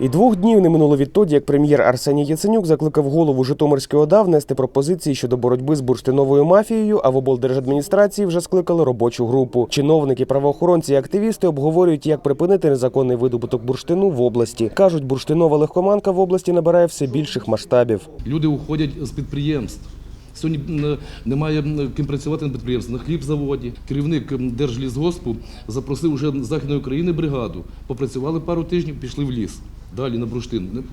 І двох днів не минуло відтоді, як прем'єр Арсеній Яценюк закликав голову Житомирської ОДА внести пропозиції щодо боротьби з бурштиновою мафією, а в облдержадміністрації вже скликали робочу групу. Чиновники, правоохоронці і активісти обговорюють, як припинити незаконний видобуток бурштину в області. кажуть, бурштинова легкоманка в області набирає все більших масштабів. Люди уходять з підприємств. Сьогодні немає ким працювати на підприємстві, на хлібзаводі. Керівник Держлісгоспу запросив уже з Західної України бригаду. Попрацювали пару тижнів, пішли в ліс. Далі на бурштин.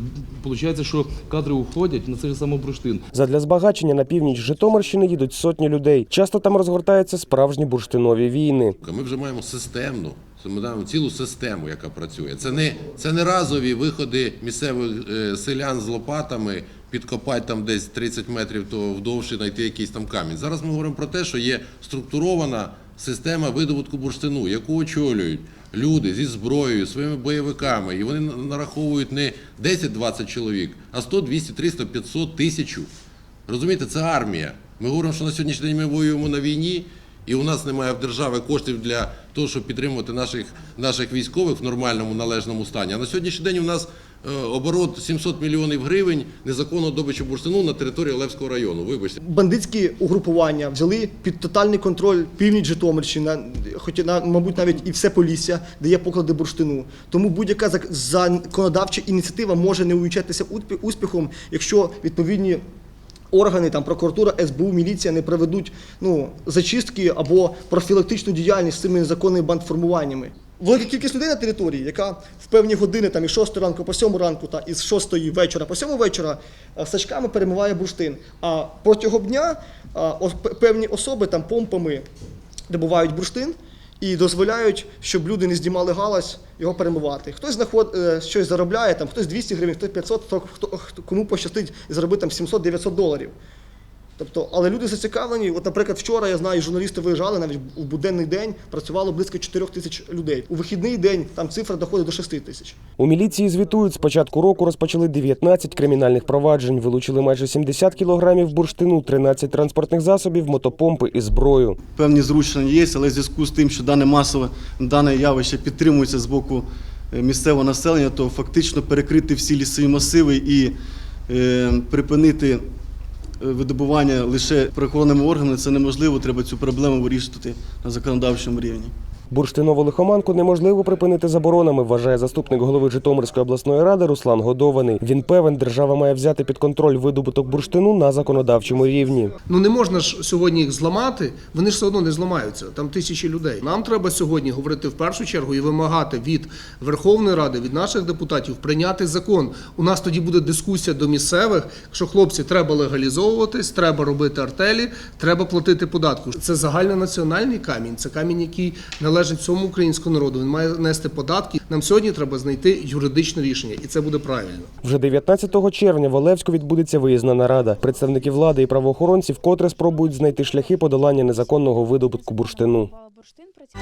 Получається, що кадри уходять на цей самий бурштин. Задля збагачення на північ Житомирщини їдуть сотні людей. Часто там розгортаються справжні бурштинові війни. Ми вже маємо системну, ми цілу систему, яка працює. Це не, це не разові виходи місцевих е, селян з лопатами, підкопати там десь 30 метрів то вдовж і знайти якийсь там камінь. Зараз ми говоримо про те, що є структурована система видобутку бурштину, яку очолюють люди зі зброєю, своїми бойовиками, і вони нараховують не 10-20 чоловік, а 100, 200, 300, 500, тисячу. Розумієте, це армія. Ми говоримо, що на сьогоднішній день ми воюємо на війні, і у нас немає в держави коштів для того, щоб підтримувати наших, наших військових в нормальному належному стані. А на сьогоднішній день у нас оборот 700 мільйонів гривень незаконного добичу бурштину на території Олевського району. Вибачте. Бандитські угрупування взяли під тотальний контроль північ Житомирщини, хоча на- мабуть навіть і все Полісся, де є поклади бурштину. Тому будь-яка законодавча ініціатива може не увінчатися успіхом, якщо відповідні. Органи, там прокуратура, СБУ, міліція не проведуть ну зачистки або профілактичну діяльність з цими незаконними бандформуваннями. Велика кількість людей на території, яка в певні години, там із 6 ранку по 7 ранку та із 6 вечора по 7 вечора е, сачками перемиває бурштин. А протягом дня певні особи там помпами добувають бурштин і дозволяють, щоб люди не знімали галас його перемивати. Хтось знаход, е, щось заробляє, там, хтось 200 гривень, хтось 500, хто, хто, хто- кому пощастить заробити там 700-900 доларів. Тобто, але люди зацікавлені. От, наприклад, вчора я знаю, журналісти виїжджали навіть в буденний день працювало близько 4 тисяч людей. У вихідний день там цифра доходить до 6 тисяч. У міліції звітують, з початку року розпочали 19 кримінальних проваджень, вилучили майже 70 кілограмів бурштину, 13 транспортних засобів, мотопомпи і зброю. певні зрушення є, але в зв'язку з тим, що дане масове дане явище підтримується з боку е, місцевого населення, то фактично перекрити всі лісові масиви і е, припинити видобування лише правоохоронними органами це неможливо. Треба цю проблему вирішувати на законодавчому рівні. Бурштинову лихоманку неможливо припинити заборонами, вважає заступник голови Житомирської обласної ради Руслан Годований. Він певен, держава має взяти під контроль видобуток бурштину на законодавчому рівні. Ну не можна ж сьогодні їх зламати, вони ж все одно не зламаються. Там тисячі людей. Нам треба сьогодні говорити в першу чергу і вимагати від Верховної Ради, від наших депутатів прийняти закон. У нас тоді буде дискусія до місцевих, що хлопці треба легалізовуватись, треба робити артелі, треба платити податку. Це загальнонаціональний камінь, це камінь, який належить всьому українському народу. Він має нести податки. Нам сьогодні треба знайти юридичне рішення, і це буде правильно. Вже 19 червня в Олевську відбудеться виїзна нарада. Представники влади і правоохоронців вкотре спробують знайти шляхи подолання незаконного видобутку бурштину. бурштин працює.